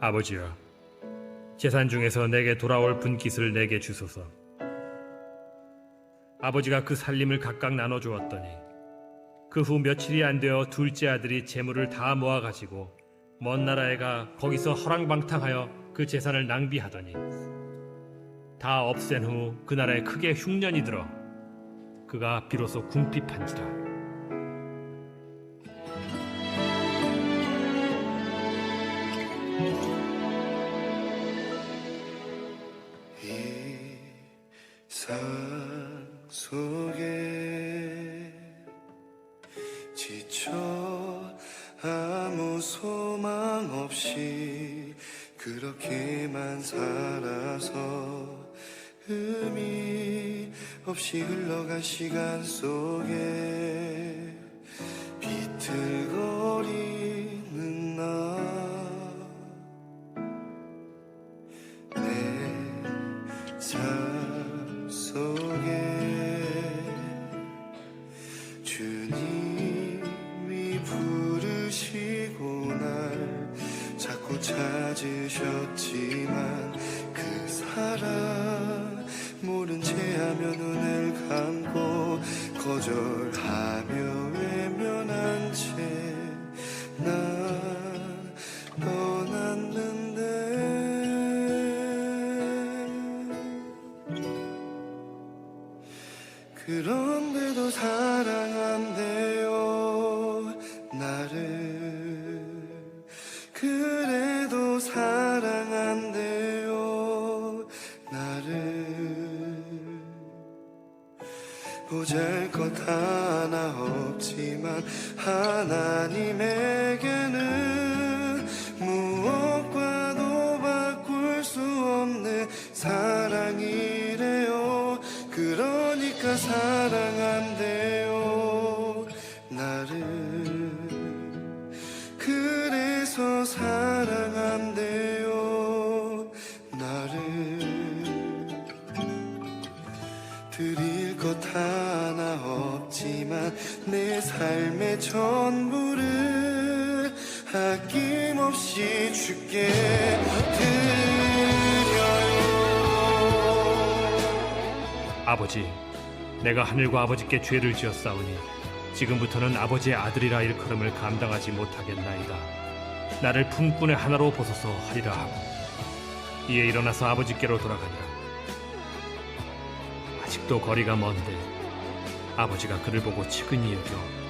아버지여, 재산 중에서 내게 돌아올 분깃을 내게 주소서. 아버지가 그 살림을 각각 나눠 주었더니 그 후 며칠이 안 되어 둘째 아들이 재물을 다 모아 가지고 먼 나라에 가 거기서 허랑방탕하여 그 재산을 낭비하더니 다 없앤 후 그 나라에 크게 흉년이 들어 그가 비로소 궁핍한지라. 소망 없이 그렇게만 살아서 의미 없이 흘러간 시간 속에 비틀거리는 나. 내 삶 찾으셨지만 그 사랑 모른 채 하며 눈을 감고 거절하며 외면한 채난 떠났는데. 그런 보잘 것 하나 없지만 하나님에게는 무엇과도 바꿀 수 없는 사랑이래요. 그러니까 사랑한대요. 나를 삶의 전부를 아낌없이 주께 드려요 아버지, 내가 하늘과 아버지께 죄를 지었사오니 지금부터는 아버지의 아들이라 일컬음을 감당하지 못하겠나이다. 나를 품꾼의 하나로 보소서 하리라 하고 이에 일어나서 아버지께로 돌아가니라. 아직도 거리가 먼데 아버지가 그를 보고 측은히 여겨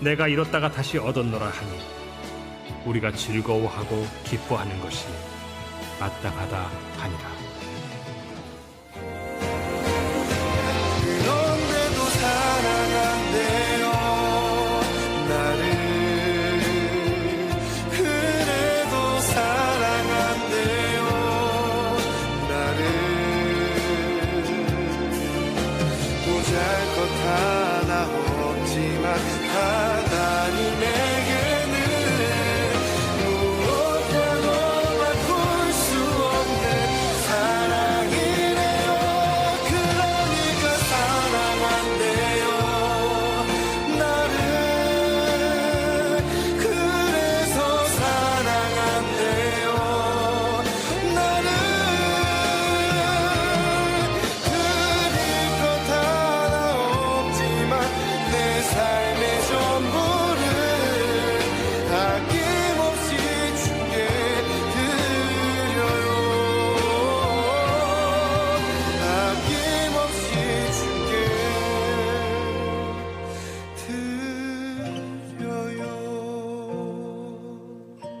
내가 잃었다가 다시 얻었노라 하니 우리가 즐거워하고 기뻐하는 것이 마땅하다 하니라. 보잘것 하나 없지만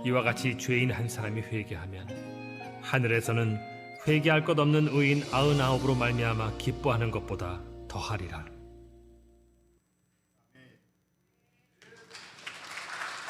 이와 같이 죄인 한 사람이 회개하면 하늘에서는 회개할 것 없는 의인 아흔아홉으로 말미암아 기뻐하는 것보다 더하리라.